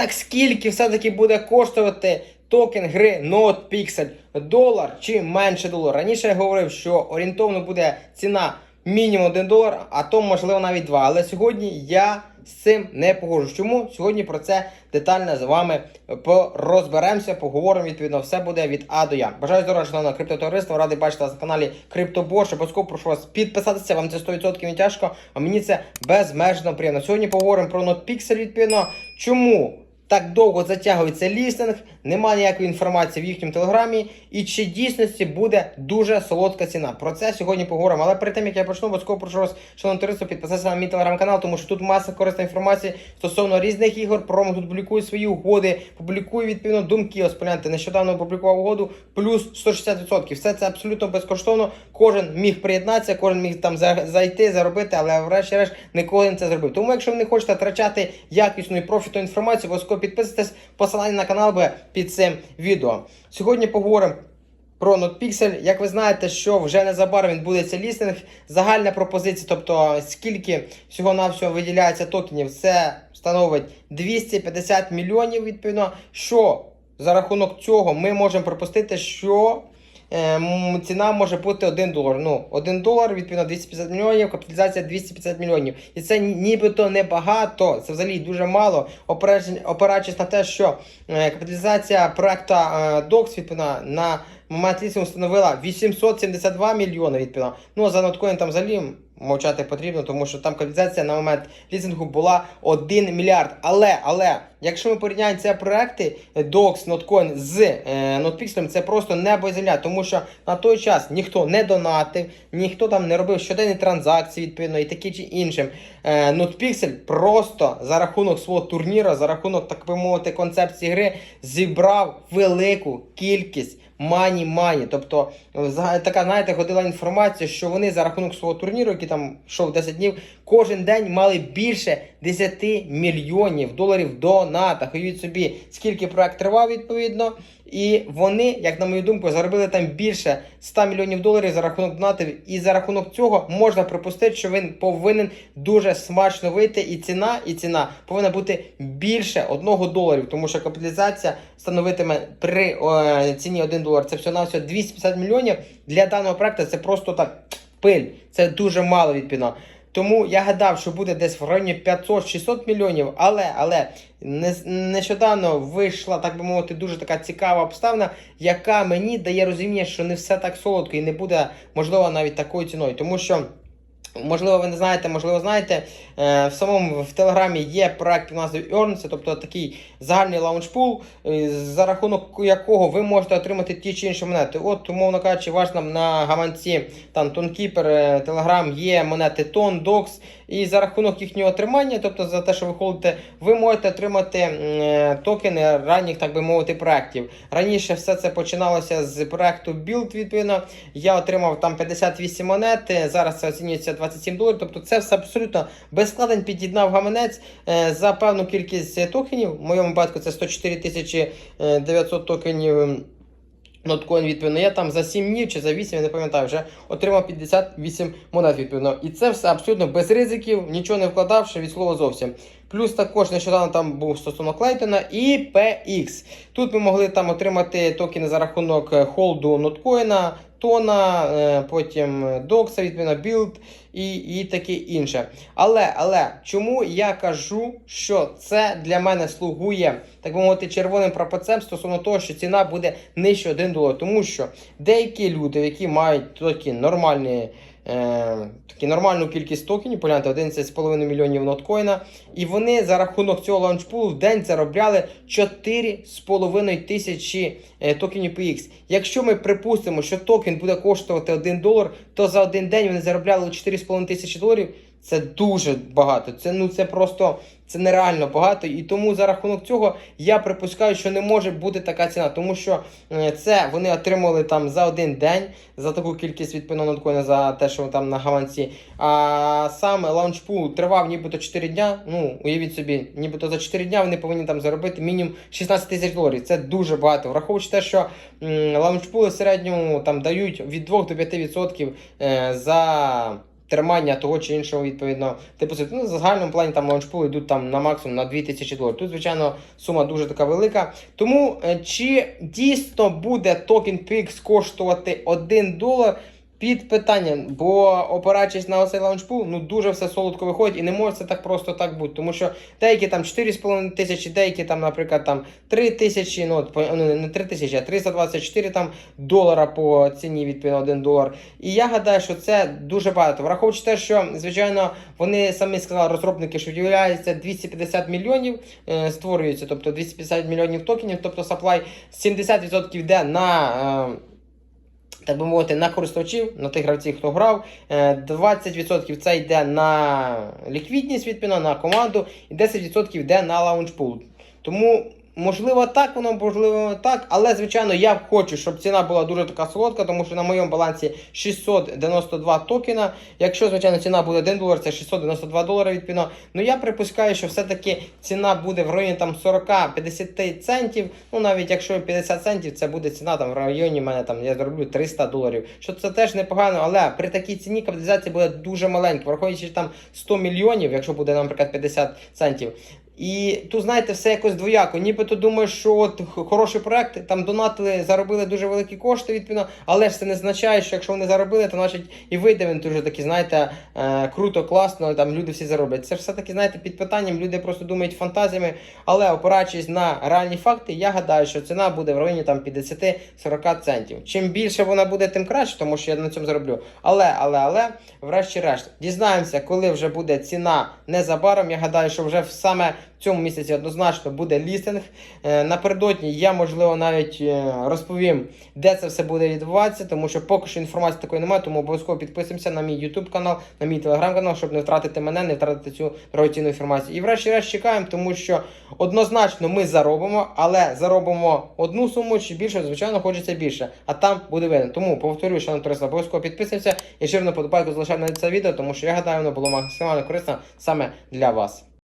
Так скільки все-таки буде коштувати токен гри NotePixel? Долар чи менше долара? Раніше я говорив, що орієнтовно буде ціна мінімум 1 долар, а то можливо навіть 2. Але сьогодні я з цим не погоджуюсь. Чому? Сьогодні про це детально з вами порозберемося, поговоримо. Відповідно, все буде від А до Я. Бажаю здоров'я, шановне криптотовариство. Радий бачити вас на каналі CryptoBoss. Обов'язково прошу вас підписатися. Вам це 100% не тяжко, а мені це безмежно приємно. Сьогодні поговоримо про NotePixel, відповідно. Чому? Так довго затягується лістинг, немає ніякої інформації в їхньому телеграмі, і чи дійсності буде дуже солодка ціна. Про це сьогодні поговоримо. Але перед тим як я почну, обов'язково прошу вас, шановне товариство, підписатися на мій телеграм-канал, тому що тут маса корисної інформації стосовно різних ігор. Промо тут публікую свої угоди, публікую відповідно думки. Ось погляньте, нещодавно опублікував угоду плюс 160%. Все це абсолютно безкоштовно. Кожен міг приєднатися, кожен міг там зайти, заробити, але врешті-решт ніколи не це зробив. Тому, якщо ви не хочете втрачати якісну і профітну інформацію, обов'язково підписуйтесь. Посилання на канал буде під цим відео. Сьогодні поговоримо. Про NotPixel. як ви знаєте, що вже незабаром відбудеться лістинг, загальна пропозиція, тобто скільки всього-навсього виділяється токенів, це становить 250 мільйонів відповідно. Що за рахунок цього ми можемо припустити, що ціна може бути 1 долар. Ну, 1 долар, відповідно, 250 мільйонів, капіталізація 250 мільйонів. І це ні- нібито небагато, це взагалі дуже мало, опираючись- на те, що е, капіталізація проекту е, DOX, відповідно, на момент лісу становила 872 мільйони, відповідно. Ну, а за ноткоін там взагалі мовчати потрібно, тому що там капіталізація на момент лізингу була 1 мільярд. Але, але, якщо ми порівняємо ці проекти е, DOX, Notcoin з е, NotPixel, це просто небо і земля, тому що на той час ніхто не донатив, ніхто там не робив щоденні транзакції, відповідно, і такі чи іншим. Е, NotPixel просто за рахунок свого турніру, за рахунок, так би мовити, концепції гри, зібрав велику кількість мані мані. Тобто, така, знаєте, ходила інформація, що вони за рахунок свого турніру, який там йшов 10 днів, кожен день мали більше 10 мільйонів доларів в донатах. Уявіть собі, скільки проект тривав відповідно. І вони, як на мою думку, заробили там більше 100 мільйонів доларів за рахунок донатів. І за рахунок цього можна припустити, що він повинен дуже смачно вийти. І ціна, і ціна повинна бути більше 1 доларів, тому що капіталізація становитиме при е, ціні 1 долар. Це всього на всього 250 мільйонів. Для даного проекту це просто так пиль. Це дуже мало відповідно. Тому я гадав, що буде десь в районі 500-600 мільйонів, але але не, нещодавно вийшла, так би мовити, дуже така цікава обставина, яка мені дає розуміння, що не все так солодко і не буде, можливо, навіть такою ціною. Тому що. Можливо, ви не знаєте, можливо, знаєте, е, в самому в Телеграмі є проект під назвою Earn, це тобто такий загальний лаунчпул, е, за рахунок якого ви можете отримати ті чи інші монети. От, умовно кажучи, ваш нам на гаманці там Тонкіпер, Телеграм є монети Тон, Докс, і за рахунок їхнього отримання, тобто за те, що ви ходите, ви можете отримати е, токени ранніх, так би мовити, проектів. Раніше все це починалося з проекту Build, відповідно. Я отримав там 58 монет, е, зараз це оцінюється 27 доларів. Тобто це все абсолютно без складень під'єднав гаманець е, за певну кількість токенів. В моєму випадку це 104 тисячі е, 900 токенів. Ноткоін, відповідно, я там за 7 днів чи за 8, я не пам'ятаю, вже отримав 58 монет, відповідно. І це все абсолютно без ризиків, нічого не вкладавши від слова зовсім. Плюс також нещодавно там був стосунок Клейтона і PX. Тут ми могли там отримати токени за рахунок е, холду ноткоїна, тона, е, потім докса, відповідно, білд і, і таке інше. Але, але чому я кажу, що це для мене слугує, так би мовити, червоним прапорцем стосовно того, що ціна буде нижче 1 долар. Тому що деякі люди, які мають такі нормальні. Е, такі нормальну кількість токенів, погляньте, 11,5 мільйонів ноткоїна. І вони за рахунок цього лаунчпулу в день заробляли 4,5 тисячі е, токенів PX. Якщо ми припустимо, що токен буде коштувати 1 долар, то за один день вони заробляли 4,5 тисячі доларів. Це дуже багато. Це ну це просто це нереально багато. І тому за рахунок цього я припускаю, що не може бути така ціна, тому що е, це вони отримали там за один день за таку кількість відповідно ноткоїна за те, що там на гаванці. А саме лаунчпул тривав нібито 4 дня. Ну, уявіть собі, нібито за 4 дня вони повинні там заробити мінімум 16 тисяч доларів. Це дуже багато. Враховуючи те, що лаунчпули в середньому там дають від 2 до 5% е, за тримання того чи іншого відповідно типу ну, в загальному плані там лаунчпули йдуть там на максимум на 2000 доларів. Тут, звичайно, сума дуже така велика. Тому е, чи дійсно буде токен PX коштувати 1 долар? Під питанням, бо опираючись на оцей лаунчпул, ну дуже все солодко виходить і не може це так просто так бути. Тому що деякі там 4,5 тисячі, деякі там, наприклад, там 3 тисячі, ну, ну не 3 тисячі, а 324 там долара по ціні відповідно 1 долар. І я гадаю, що це дуже багато. Враховуючи те, що звичайно вони самі сказали, розробники, що являється 250 мільйонів е, створюється, тобто 250 мільйонів токенів, тобто supply 70% йде на. Е, так би мовити, на користувачів, на тих гравців, хто грав. Е, 20% це йде на ліквідність відповідно, на команду, і 10% йде на лаунчпул. Тому, можливо, так воно, можливо, так. Але, звичайно, я хочу, щоб ціна була дуже така солодка, тому що на моєму балансі 692 токена. Якщо, звичайно, ціна буде 1 долар, це 692 долари відповідно. Ну я припускаю, що все-таки ціна буде в районі там 40-50 центів. Ну навіть якщо 50 центів, це буде ціна там в районі мене там я зароблю 300 доларів. Що це теж непогано, але при такій ціні капіталізація буде дуже маленька, враховуючи там 100 мільйонів, якщо буде, наприклад, 50 центів. І тут, знаєте, все якось двояко. Нібито думаєш, що от хороший проект, там донатили, заробили дуже великі кошти, відповідно, але ж це не означає, що якщо вони заробили, то значить і вийде він дуже такий, знаєте, е, круто, класно, там люди всі зароблять. Це ж все-таки, знаєте, під питанням люди просто думають фантазіями, але опираючись на реальні факти, я гадаю, що ціна буде в районі там 50-40 центів. Чим більше вона буде, тим краще, тому що я на цьому зароблю. Але, але, але, врешті-решт, дізнаємося, коли вже буде ціна незабаром. Я гадаю, що вже саме цьому місяці однозначно буде лістинг. Е, напередодні я, можливо, навіть е, розповім, де це все буде відбуватися, тому що поки що інформації такої немає, тому обов'язково підписуємося на мій YouTube канал, на мій телеграм канал, щоб не втратити мене, не втратити цю дорогоцінну інформацію. І врешті-решт чекаємо, тому що однозначно ми заробимо, але заробимо одну суму чи більше, звичайно, хочеться більше. А там буде видно. Тому повторюю, що на обов'язково підписуємося і жирно подобайку залишаємо на це відео, тому що я гадаю, воно було максимально корисно саме для вас.